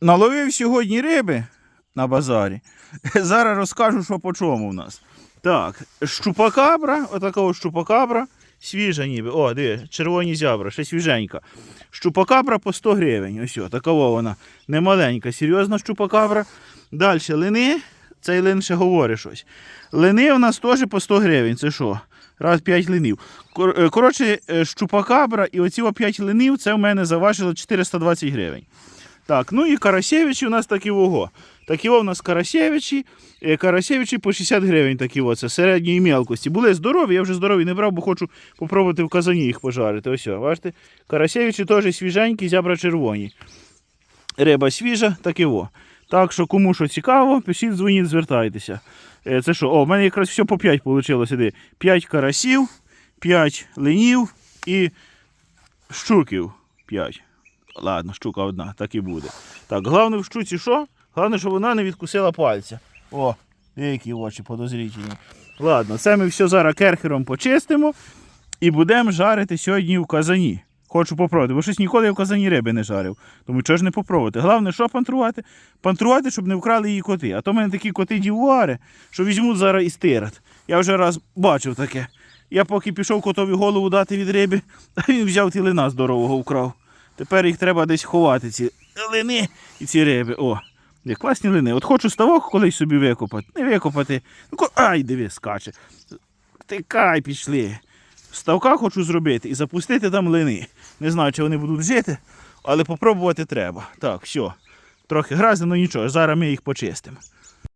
наловив сьогодні риби на базарі. Зараз розкажу, що по чому в нас. Так, щупакабра, отакого щупакабра, свіжа ніби. О, диви, червоні зябра, ще свіженька. Щупакабра по 100 гривень. Ось, такова вона немаленька, серйозна щупакабра. Далі лини, цей лин ще говорить щось. Лини у нас теж по 100 гривень. Це що? Раз 5 линів. Е, Коротше, е, щупакабра і оці 5 линів, це в мене заважило 420 гривень. Так, ну і Карасєвичі у нас такі вого. Такі у нас Карасєвичі. Е, Карасєвичі по 60 гривень такі во, це середньої мелкості. Були здорові, я вже здорові не брав, бо хочу попробувати в казані їх пожарити. Ось, бачите? Карасєвичі теж свіженькі, зябра червоні. Риба свіжа, таке во. Так що кому що цікаво, пишіть, дзвоніть, звертайтеся. Е, Це що? О, в мене якраз все по 5 вийшло. Іди. 5 карасів, 5 линів і щуків 5. Ладно, щука одна, так і буде. Так, головне в щуці що? Головне, щоб вона не відкусила пальця. О, які очі подозрительні. Ладно, це ми все зараз керхером почистимо і будемо жарити сьогодні в казані. Хочу попробувати, бо щось ніколи я в казані риби не жарив. Тому чого ж не попробувати? Головне, що пантрувати? Пантрувати, щоб не вкрали її коти. А то в мене такі коти дівуари, що візьмуть зараз і стирать. Я вже раз бачив таке. Я поки пішов котові голову дати від риби, а він взяв ті лина здорового вкрав. Тепер їх треба десь ховати, ці лини і ці риби. О, є класні лини. От хочу ставок колись собі викопати. Не викопати. Ну, Ай, диви, скаче. Тикай, пішли. Ставка хочу зробити і запустити там лини. Не знаю, чи вони будуть жити, але попробувати треба. Так, все. Трохи грязно, але нічого. Зараз ми їх почистимо.